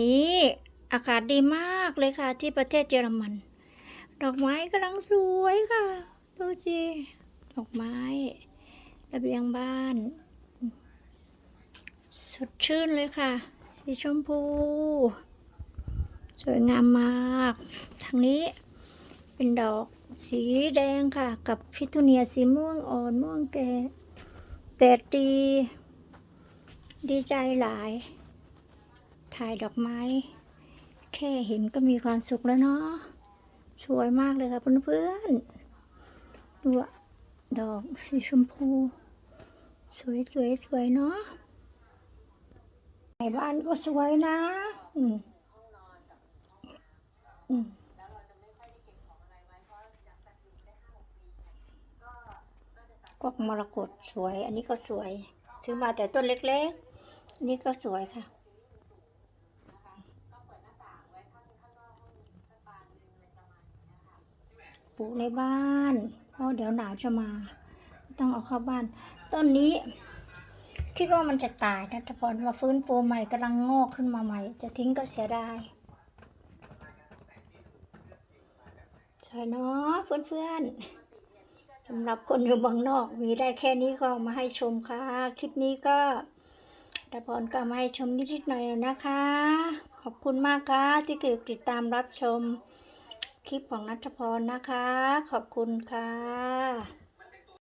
นี้อากาศดีมากเลยค่ะ ที่ประเทศเยอรมัน ดอกไม้กำลังสวยค่ะดูสิดอกไม้ ระเบียงบ้าน สดชื่นเลยค่ะ สีชมพู สวยงามมาก ทางนี้เป็นดอกสีแดงค่ะ กับพิทูเนียสีม่วงอ่อนม่วงแก่แดดดีดีใจหลาย ถ่ายดอกไม้ แค่เห็นก็มีความสุขแล้วเนาะสวยมากเลยค่ะเพื่อนๆดูอะดอกสีชมพู สวยสวยสวยเนาะในบ้านก็สวยนะ อืมอืมกอกมรกตสวย อันนี้ก็สวย ซื้อมาแต่ต้นเล็กๆนนี้ก็สวยค่ะ ลูกในบ้านเพราะเดี๋ยวหนาวจะมา ต้องเอาเข้าบ้าน ต้นนี้ คิดว่ามันจะตายนะแต่พอมาฟื้นฟูใหม่กำลังงอกขึ้นมาใหม่ จะทิ้งก็เสียดายใช่เนาะเพื่อนๆสำหรับคนอยู่เมืองนอก มีได้แค่นี้ก็มาให้ชมค่ะ คลิปนี้ก็ตะพรก็มาให้ชมนิดๆหน่อยๆนะคะ ขอบคุณมากค่ะที่เกิดติดตามรับชม คลิปของนัทพรนะคะ ขอบคุณค่ะ